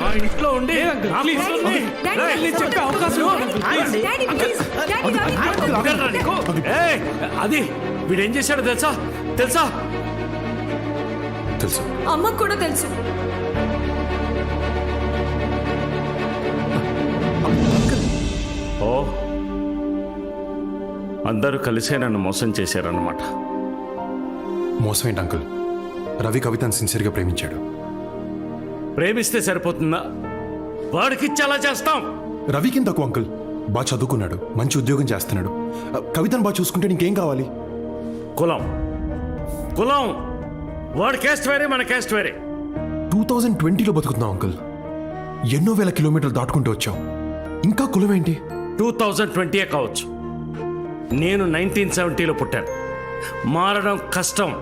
ఇంట్లో ఉండి చెప్పే అవకాశం అది వీడేం చేశాడో తెలుసా? తెలుసా? తెలుసు. అమ్మకు కూడా తెలుసు. ఓ అందరూ కలిసే నన్ను మోసం చేశారన్నమాట. మోసం ఏంటి అంకుల్? రవి కవితను సిన్సియర్గా ప్రేమించాడు. ప్రేమిస్తే సరిపోతుందా? వాడికి చాలా చేస్తాం. రవికి తక్కువ అంకుల్. బాగా చదువుకున్నాడు. మంచి ఉద్యోగం చేస్తున్నాడు. కవితను బాగా చూసుకుంటే నీకేం కావాలి? కులం. కులం. వాడి క్యాస్ట్ వేరే మన క్యాస్ట్ వేరే. టూ థౌజండ్ ట్వంటీలో బతుకుతున్నావు అంకుల్. ఎన్నో వేల కిలోమీటర్లు దాటుకుంటూ వచ్చావు. ఇంకా కులం ఏంటి టూ థౌజండ్ ట్వంటీయే కావచ్చు. నేను నైన్టీన్ సెవెంటీలో పుట్టాను. మారడం కష్టం.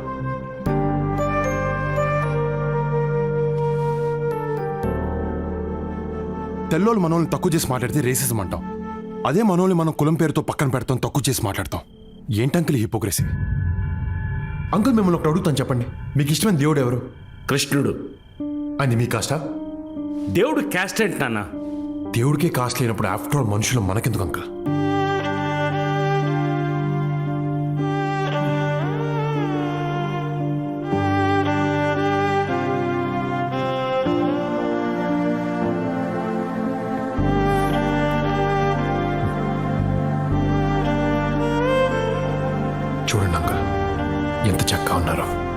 తెల్లోళ్ళు మనోళ్ళని తక్కువ చేసి మాట్లాడితే రేసిజం అంటాం. అదే మనోళ్ళని మనం కులం పేరుతో పక్కన పెడతాం తక్కువ చేసి మాట్లాడతాం. ఏంటంకుల్ ఈ హిపోక్రసీ అంకుల్ మిమ్మల్ని ఒకటి అడుగుతాను చెప్పండి. మీకు ఇష్టమైన దేవుడు ఎవరు? కృష్ణుడు. అది మీ కాస్టా దేవుడు క్యాస్ట్ ఏంటి నాన్న? దేవుడికే కాస్ట్ లేనప్పుడు ఆఫ్టర్ ఆల్ మనుషులు మనకెందుకు అంకుల్? ఉన్నారో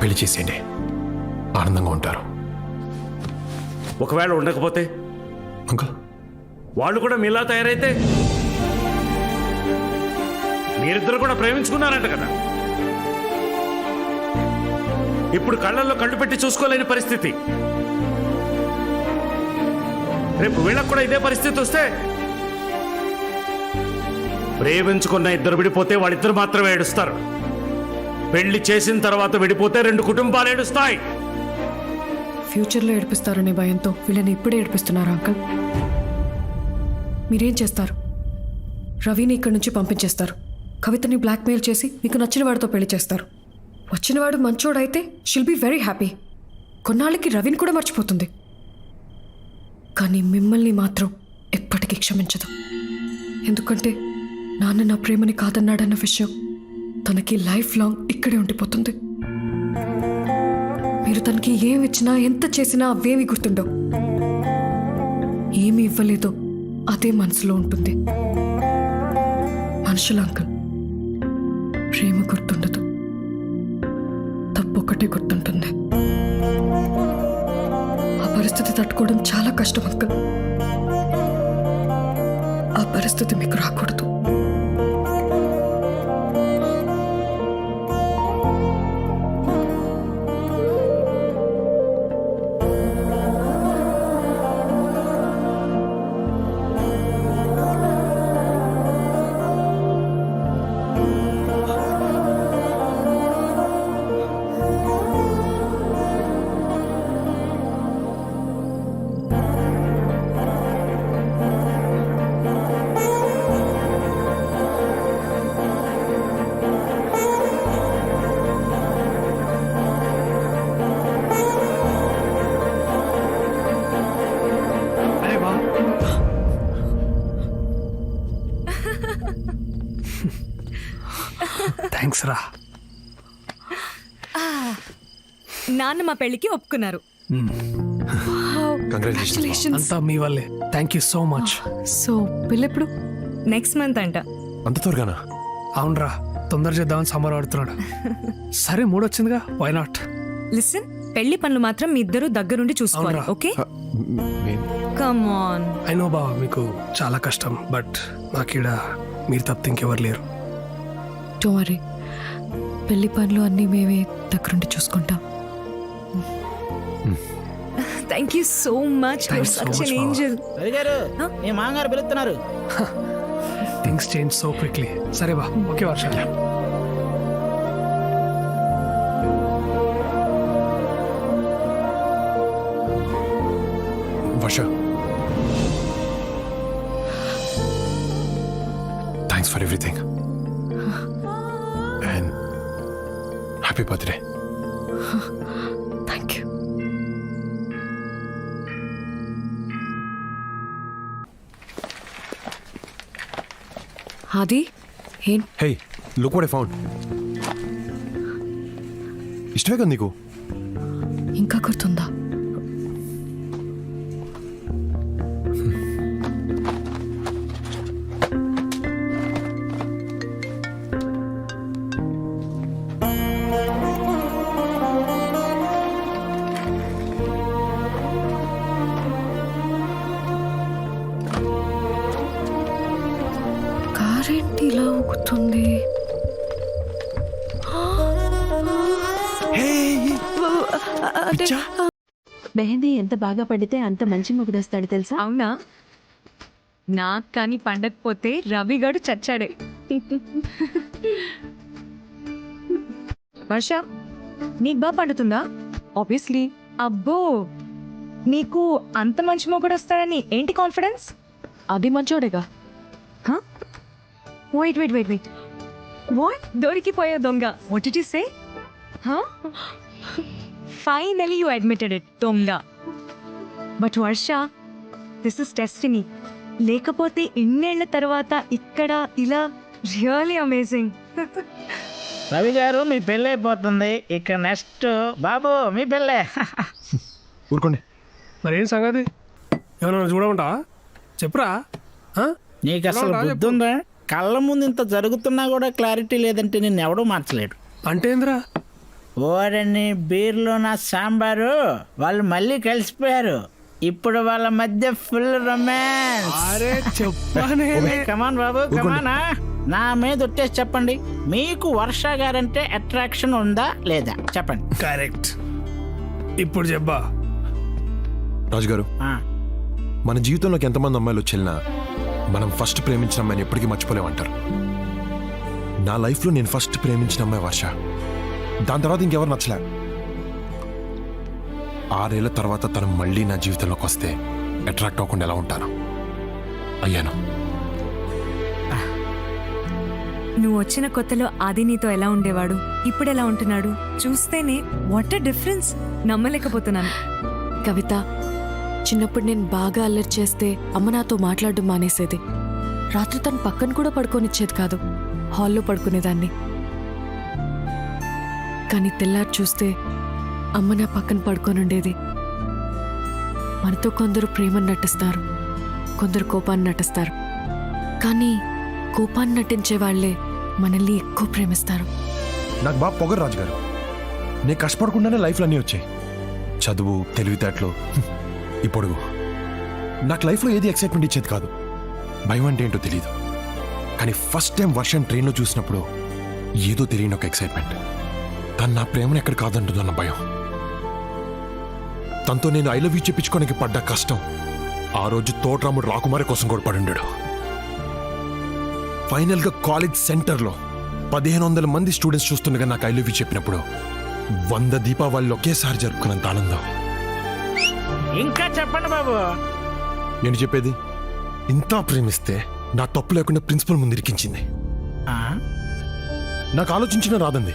పెళ్ళి చేసేయండి. ఆనందంగా ఉంటారు. ఒకవేళ ఉండకపోతే? అంకుల్. వాళ్ళు కూడా మీలా తయారైతే? మీరిద్దరు కూడా ప్రేమించుకున్నారంట కదా? ఇప్పుడు కళ్ళల్లో కళ్ళు పెట్టి చూసుకోలేని పరిస్థితి. రేపు వీళ్ళకు కూడా ఇదే పరిస్థితి వస్తే ప్రేమించుకున్న ఇద్దరు విడిపోతే వాళ్ళిద్దరు మాత్రమే ఏడుస్తారు. పెళ్ళి చేసిన తర్వాత విడిపోతే రెండు కుటుంబాలు ఏడుస్తాయి. ఫ్యూచర్లో ఏడిపిస్తారనే భయంతో వీళ్ళని ఇప్పుడే ఏడిపిస్తున్నారు అంకల్? మీరేం చేస్తారు? రవిని ఇక్కడి నుంచి పంపించేస్తారు. కవితని బ్లాక్మెయిల్ చేసి మీకు నచ్చిన వాడితో పెళ్ళి చేస్తారు. వచ్చినవాడు మంచోడైతే షిల్ బి వెరీ హ్యాపీ. కొన్నాళ్ళకి రవిని కూడా మర్చిపోతుంది. కానీ మిమ్మల్ని మాత్రం ఎప్పటికీ క్షమించదు. ఎందుకంటే నాన్న నా ప్రేమని కాదన్నాడన్న విషయం తనకి లైఫ్ లాంగ్ ఇక్కడే ఉండిపోతుంది. మీరు తనకి ఏమి ఇచ్చినా ఎంత చేసినా అవేమి గుర్తుండవు. ఏమి ఇవ్వలేదో అదే మనసులో ఉంటుంది. మనుషుల అంకుల్ ప్రేమ గుర్తుండదు. తప్పొక్కటే గుర్తుంటుంది. ఆ పరిస్థితి తట్టుకోవడం చాలా కష్టం అంకుల్. ఆ పరిస్థితి మీకు రాకూడదు. థ్యాంక్స్ రా. నాన్న మా పెళ్ళికి ఒప్పుకున్నారు. అంతా మీ వల్లే. Thank you so much so పెళ్ళెప్పుడు? Next month అంట. అంత త్వరగానా? అవునరా తొందర చేద్దామని సమ్మర్ ఆడుతున్నాడు. సరే మూడొచ్చిందిగా వై నాట్ లిసన్ పెళ్ళి పనులు మాత్రం మీ ఇద్దరు దగ్గరుండి చూసుకోవాలి. Okay? Come on I know బావ మీకు చాలా కష్టం బట్ నాకీడ మీరు తప్పితే ఇంకెవరు లేరు. వరీ పెళ్ళి పనులు అన్నీ మేమే దగ్గరుండి చూసుకుంటాం. Thank you so much Thanks so such much, ఎన్ Mama. ఏంజల్ రవి గారు మీ మామగారు పిలుస్తున్నారు. థింగ్స్ చేంజ్ సో క్విక్లీ సరే బా okay Varsha. Varsha. Thanks for everything happy birthday thank you అది ఏం? Hey look what I found. ఇష్టమే కదా నీకు? ఇంకా గుర్తుందా? కారేంటి ఇలా ఊగుతుంది. మెహందీ ఎంత బాగా పడితే అంత మంచి మొగుడొస్తాడు తెలుసా? అవునా? నాకు కానీ పండకపోతే రవి గడు చచ్చాడే. వర్ష నీకు బాగా పండుతుందా? ఆబ్వియస్లీ అబ్బో! నీకు అంత మంచి మొగుడు వస్తాడని ఏంటి కాన్ఫిడెన్స్ అది మంచోడేగా. Wait wait wait wait what దొరికిపోయా దొంగ. What you say finally you admitted it దొంగ. But Varsha this is destiny లేకపోతే ఇన్నేళ్ళ తర్వాత ఇక్కడ ఇలా రియలీ అమేజింగ్ రవి గారు మీ పెళ్ళి అయిపోతుంది. ఇక నెక్స్ట్ బాబు మీ పెళ్ళే. ఊరుకోండి. మరి ఏం సంగతి? ఏమన్నా చూడమంటా చెప్పురా? నీకు అసలు బుద్ధి ఉందా కళ్ళ ముందు ఇంత జరుగుతున్నా కూడా క్లారిటీ లేదంటే నేను ఎవడూ మార్చలేడు. అంటే ఏందిరా ఓరని బీర్లో నా సాంబారు వాళ్ళు మళ్ళీ కలిసిపోయారు. ఇప్పుడు వాళ్ళ మధ్య ఫుల్ రొమాన్స్. అరే చెప్పానే. కమాన్ బాబు కమానా నా మీద ఒట్టేసి చెప్పండి. మీకు వర్ష గారంటే అట్రాక్షన్ ఉందా లేదా? చెప్పండి. కరెక్ట్ ఇప్పుడు చెప్పా. రాజుగారు ఆ, మన జీవితంలోకి ఎంతమంది అమ్మాయిలు వచ్చేళ్ళినా మనం ఫస్ట్ ప్రేమించిన అమ్మాయిని ఎప్పటికీ మర్చిపోలేమంటారు నా లైఫ్లో నేను ఫస్ట్ ప్రేమించిన అమ్మాయి వర్ష. దాని తర్వాత ఇంకెవరు నచ్చలే. ఆరేళ్ళ తర్వాత తను మళ్ళీ నా జీవితంలోకి వస్తే అట్రాక్ట్ అవ్వకుండా ఎలా ఉంటాను? అయ్యాను. నువ్వు వచ్చిన కొత్తలో ఆది నీతో ఎలా ఉండేవాడు? ఇప్పుడు ఎలా ఉంటున్నాడు? చూస్తేనే వాట్ అ డిఫరెన్స్ నమ్మలేకపోతున్నాను. కవిత చిన్నప్పుడు నేను బాగా అల్లరి చేస్తే అమ్మ నాతో మాట్లాడడం మానేసేది. రాత్రి తను పక్కన కూడా పడుకోనిచ్చేది కాదు. హాల్లో పడుకునేదాన్ని. కానీ తెల్లారి చూస్తే అమ్మ నా పక్కన పడుకోనుండేది. మనతో కొందరు ప్రేమను నటిస్తారు. కొందరు కోపాన్ని నటిస్తారు. కానీ కోపాన్ని నటించే వాళ్ళే మనల్ని ఎక్కువ ప్రేమిస్తారు. నాకు బాగా పొగరు రాజుగారు. నేను కష్టపడకుండానే లైఫ్లో అన్నీ వచ్చాయి. చదువు తెలివితేటలు ఈ పొడుగు నాకు లైఫ్లో ఏది ఎక్సైట్మెంట్ ఇచ్చేది కాదు. భయం అంటే ఏంటో తెలియదు కానీ ఫస్ట్ టైం వర్షం ట్రైన్లో చూసినప్పుడు ఏదో తెలియని ఒక ఎక్సైట్మెంట్ తను నా ప్రేమను ఎక్కడ కాదంటుందన్న భయం. తనతో నేను ఐ లవ్ యూ చెప్పించుకోనికి పడ్డ కష్టం ఆ రోజు తోటరాముడు రాకుమారి కోసం కూడా పడుండాడు ఫైనల్గా కాలేజ్ సెంటర్లో పదిహేను వందల మంది స్టూడెంట్స్ చూస్తుండగా నాకు ఐ లవ్ యూ చెప్పినప్పుడు వంద దీపావళిలో ఒకేసారి జరుపుకున్నంత ఆనందం. ఇంకా చెప్పండి బాబు. నేను చెప్పేది ఇంత ప్రేమిస్తే నా తప్పు లేకుండా ప్రిన్సిపల్ ముందు ఇరికించింది. ఆ, నాకు ఆలోచించిన రాదండి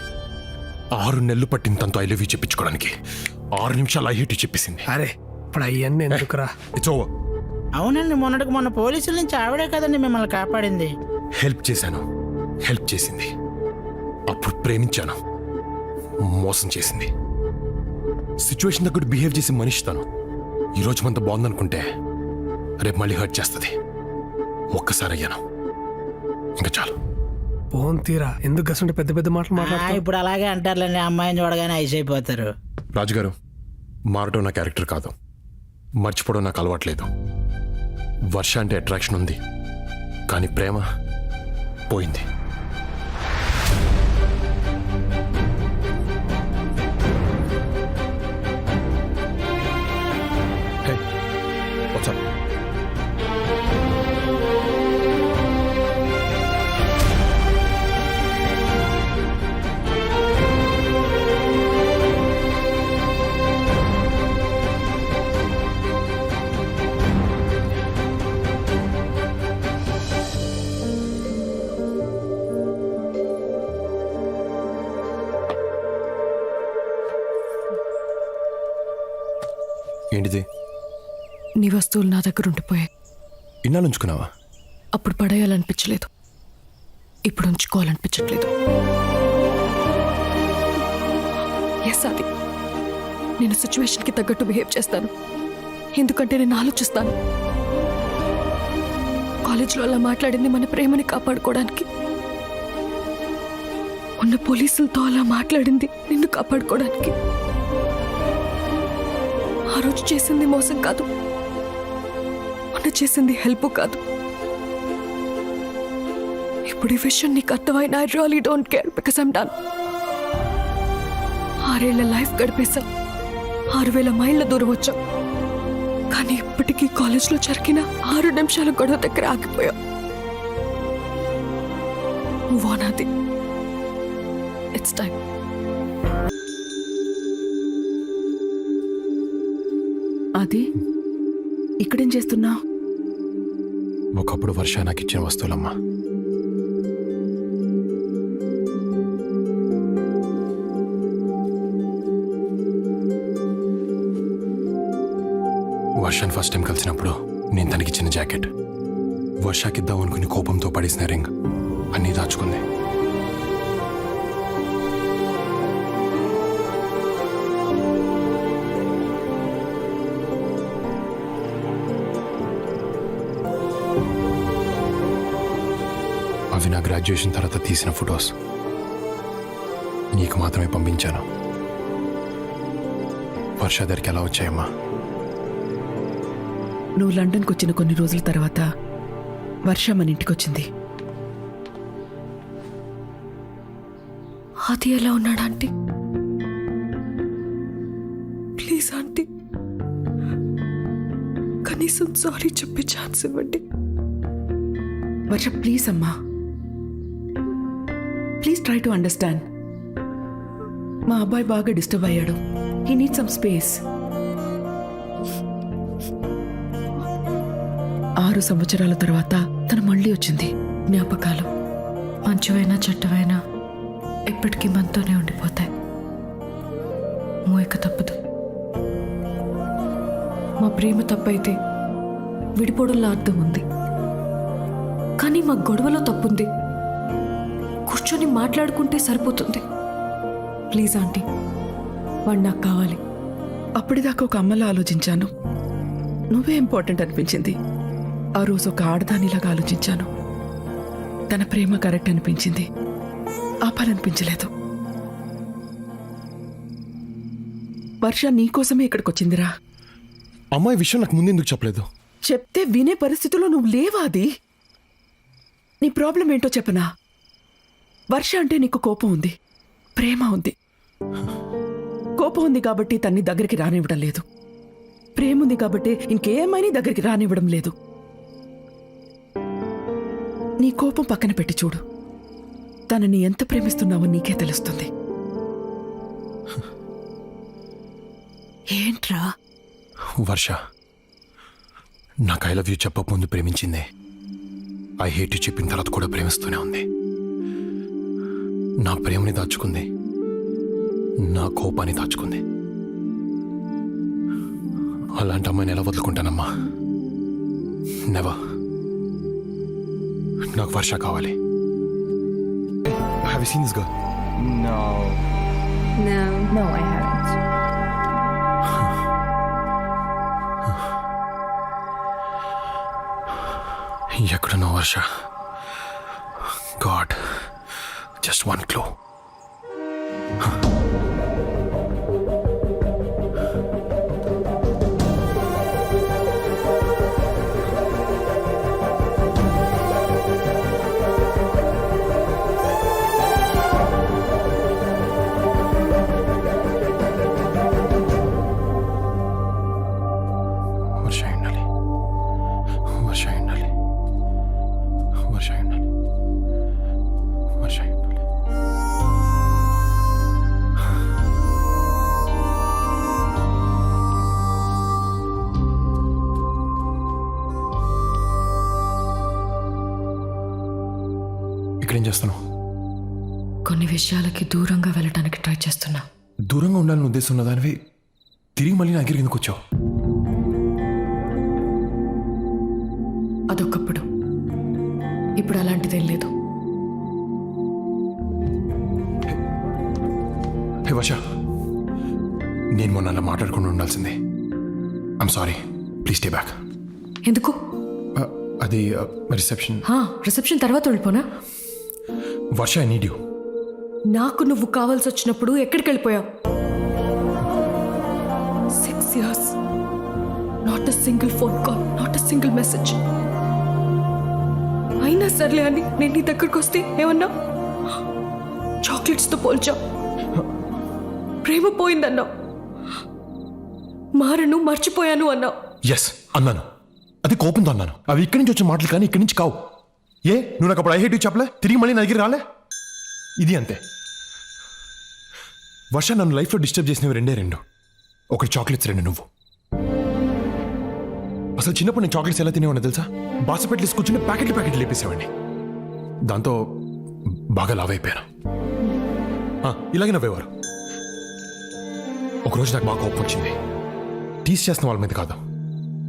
ఆరు నెలలు పట్టింది తనతో ఐ లవ్ యూ చెప్పించుకోవడానికి. ఆరు నిమిషాలు ఐ హేట్ చెప్పేసింది. అరే ఇప్పుడు అయ్యన్ని ఎందుకురా? ఇట్స్ ఓవర్ అవునండి మొన్నటికి మొన్న పోలీసుల నుంచి ఆవిడే కదండి మిమ్మల్ని కాపాడింది. హెల్ప్ చేశాను. హెల్ప్ చేసింది. అప్పుడు ప్రేమించాను. మోసం చేసింది. సిచ్యువేషన్ తగ్గట్టు బిహేవ్ చేసి మనిషి తను. ఈరోజు మనతో బాగుందనుకుంటే రేపు మళ్ళీ హర్ట్ చేస్తుంది. ఒక్కసారి అయ్యాను ఇంకా చాలు. ఫోన్ తీరా. ఎందుకు గసంటే పెద్ద పెద్ద మాటలు ఆ, మాట్లాడతావు ఇప్పుడు అలాగే అంటారులేండి అమ్మాయిని చూడగానే ఐస్ అయిపోతారు. రాజుగారు మారటం నా క్యారెక్టర్ కాదు. మర్చిపోవడం నాకు అలవాట్లేదు వర్ష అంటే అట్రాక్షన్ ఉంది. కానీ ప్రేమ పోయింది. వస్తువులు నా దగ్గర ఉండిపోయాయి. ఇన్నాళ్ళు ఉంచుకున్నావా అప్పుడు పడేయాలనిపించలేదు. ఇప్పుడు ఉంచుకోవాలనిపించట్లేదు. ఎస్ అది నేను సిచ్యువేషన్కి తగ్గట్టు బిహేవ్ చేస్తాను. ఎందుకంటే నేను ఆలోచిస్తాను. కాలేజ్లో అలా మాట్లాడింది మన ప్రేమని కాపాడుకోవడానికి. ఉన్న పోలీసులతో అలా మాట్లాడింది నిన్ను కాపాడుకోవడానికి. ఆ రోజు చేసింది మోసం కాదు. చేసింది హెల్ప్ కాదు. ఇప్పుడు ఈ విషయం నీకు అర్థమైన I really don't care because I'm done ఆరేళ్ళ లైఫ్ గడిపేశా. ఆరు వేల మైళ్ళ దూరం వచ్చాం. కానీ ఇప్పటికీ కాలేజ్లో జరిగిన ఆరు నిమిషాల గొడవ దగ్గర ఆగిపోయాం. వానాది ఇట్స్ టైం అది ఇక్కడేం చేస్తున్నావు? ఒకప్పుడు వర్ష నాకు ఇచ్చిన వస్తువులమ్మా. వర్షాన్ని ఫస్ట్ టైం కలిసినప్పుడు నేను తనకిచ్చిన జాకెట్. వర్షాకిద్దాం అనుకుని కోపంతో పడేసిన రింగ్. అన్నీ దాచుకుంది. గ్రాడ్యుయేషన్ తర్వాత తీసిన ఫొటోస్. నీకు మాత్రమే పంపించాను. వర్ష దగ్గరికి ఎలా వచ్చాయమ్మా? నువ్వు లండన్కి వచ్చిన కొన్ని రోజుల తర్వాత వర్ష మన ఇంటికి వచ్చింది. అది ఎలా ఉన్నాడు ఆంటీ? Please aunty. కనీసం సారీ చెప్పే ఛాన్స్ ఇవ్వండి. వర్ష ప్లీజ్ అమ్మా. ట్రై టు అండర్స్టాండ్ మా అబ్బాయి బాగా డిస్టర్బ్ అయ్యాడు. హీ నీడ్ సమ్ స్పేస్ ఆరు సంవత్సరాల తర్వాత తను మళ్ళీ వచ్చింది. జ్ఞాపకాలు. మంచివైనా చెట్టవైనా ఎప్పటికీ మనతోనే ఉండిపోతాయి. మూయక తప్పదు. మా ప్రేమ తప్పైతే విడిపోవడంలో అర్థం ఉంది. కానీ మా గొడవలో తప్పుంది. కూర్చొని మాట్లాడుకుంటే సరిపోతుంది. ప్లీజ్ ఆంటీ వాడు నాకు కావాలి. అప్పటిదాకా ఒక అమ్మలా ఆలోచించాను. నువ్వే ఇంపార్టెంట్ అనిపించింది. ఆ రోజు ఒక ఆడదానిలాగా ఆలోచించాను. తన ప్రేమ కరెక్ట్ అనిపించింది. ఆపాలనిపించలేదు వర్ష నీకోసమే ఇక్కడికి వచ్చిందిరా అమ్మాయి విషయం నాకు ముందెందుకు చెప్పలేదు? చెప్తే వినే పరిస్థితిలో నువ్వు లేవా అది నీ ప్రాబ్లం ఏంటో చెప్పనా? వర్ష అంటే నీకు కోపం ఉంది. ప్రేమ ఉంది. కోపం ఉంది కాబట్టి తన్ని దగ్గరికి రానివ్వడం లేదు. ప్రేమ ఉంది కాబట్టి ఇంకేమైనా దగ్గరికి రానివ్వడం లేదు. నీ కోపం పక్కన పెట్టి చూడు. తనని ఎంత ప్రేమిస్తున్నావో నీకే తెలుస్తుంది. ఏంట్రా? వర్ష నాకు ఐ లవ్ యూ చెప్పక ముందు ప్రేమించిందే. ఐ హేట్ యూ చెప్పిన తర్వాత కూడా ప్రేమిస్తూనే ఉంది. నా ప్రేమని దాచుకుంది. నా కోపాన్ని దాచుకుంది. అలాంటి అమ్మాయిని ఎలా వదులుకుంటానమ్మా? నెవా నాకు వర్ష కావాలి. Have seen this girl No, no, I haven't. ఎక్కడున్నా వర్ష? జస్ట్ వన్ క్లో ఇక్కడేం చేస్తున్నావు? కొన్ని విషయాలకి దూరంగా వెళ్ళటానికి ట్రై చేస్తున్నా. దూరంగా ఉండాలని ఉద్దేశం ఉన్న దానివి తిరిగి మళ్ళీ నా దగ్గర ఎందుకు వచ్చావు? అదొకప్పుడు. ఇప్పుడు అలాంటిదేం లేదు. హే నేను మొన్న అలా ఉండాల్సిందే. I'm sorry please stay back ఎందుకు? అది రిసెప్షన్ రిసెప్షన్ తర్వాత వెళ్ళిపోనా? వర్ష ఐ నీడ్ యూ నాకు నువ్వు కావాల్సి వచ్చినప్పుడు ఎక్కడికి వెళ్ళిపోయావు? Six years not a single phone call not a single message అయినా సర్లే అని నేను నీ దగ్గరకు వస్తే ఏమన్నా? చాక్లెట్స్తో పోల్చా. ప్రేమ పోయిందన్నావు. మారను మర్చిపోయాను అన్నావు. ఎస్ అన్నాను. అది కోపంతో అన్నాను. అవి ఇక్కడి నుంచి వచ్చిన మాటలు కానీ ఇక్కడి నుంచి కావు. ఏ నువ్వు నాకు అప్పుడు ఐ హేట్ చెప్పలే? తిరిగి మళ్ళీ నా దగ్గర రాలే? ఇది అంతే. వర్ష నన్ను లైఫ్లో డిస్టర్బ్ చేసినవి రెండే రెండు. ఒకటి చాక్లెట్స్ రెండు నువ్వు. అసలు చిన్నప్పుడు నేను చాక్లెట్స్ ఎలా తినేవాడిని తెలుసా? బాసపెట్లు కూర్చుని ప్యాకెట్లు ప్యాకెట్లు లేపేసేవాడిని. దాంతో బాగా లావ్ అయిపోయాను. ఆ, ఇలాగే నవ్వేవారు. ఒకరోజు నాకు బాగా కోపం వచ్చింది. టీస్ చేస్తున్న వాళ్ళ మీద కాదు.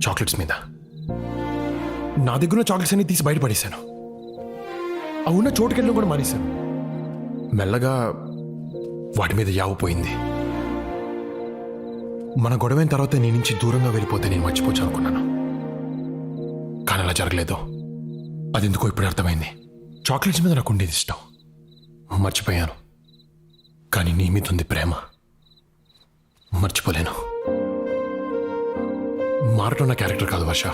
చాక్లెట్స్ మీద. నా దగ్గర చాక్లెట్స్ అన్ని తీసి బయటపడేశాను ఆ ఉన్న చోటుకెళ్ళడం కూడా మానేశాను మెల్లగా వాటి మీద యావ పోయింది. మన గొడవైన తర్వాత నీ నుంచి దూరంగా వెళ్ళిపోతే నేను మర్చిపోవచ్చు అనుకున్నాను. కానీ అలా జరగలేదు. అది ఎందుకో ఇప్పుడు అర్థమైంది. చాక్లెట్స్ మీద నాకు ఉండేది ఇష్టం. మర్చిపోయాను. కానీ నీ మీద ఉంది ప్రేమ. మర్చిపోలేను. మారటం నా క్యారెక్టర్ కాదు వర్ష.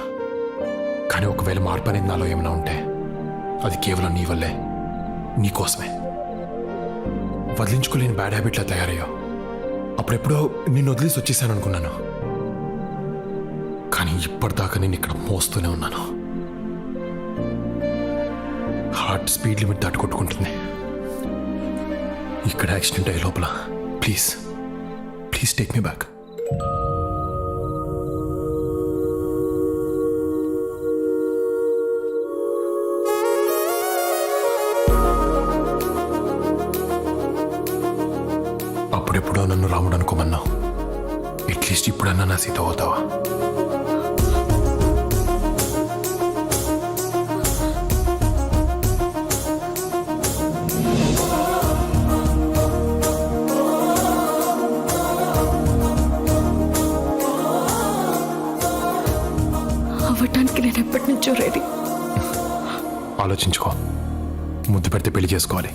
కానీ ఒకవేళ మార్పు అనేది నాలో ఏమైనా ఉంటే అది కేవలం నీ వల్లే. నీ కోసమే. వదిలించుకోలేని బ్యాడ్ హ్యాబిట్లా తయారయ్యా అప్పుడెప్పుడో నిన్ను వదిలేసి వచ్చేసాను అనుకున్నాను. కానీ ఇప్పటిదాకా నేను ఇక్కడ మోస్తూనే ఉన్నాను. హార్ట్ స్పీడ్ లిమిట్ దాటుకొట్టుకుంటుంది. ఇక్కడ యాక్సిడెంట్ అయ్యే లోపల please please take me back ఇప్పుడన్నా నా సీత అవుతావా అవ్వటానికి నేను ఎప్పటి నుంచో రెడీ ఆలోచించుకో. ముద్దు పెడితే పెళ్ళి చేసుకోవాలి.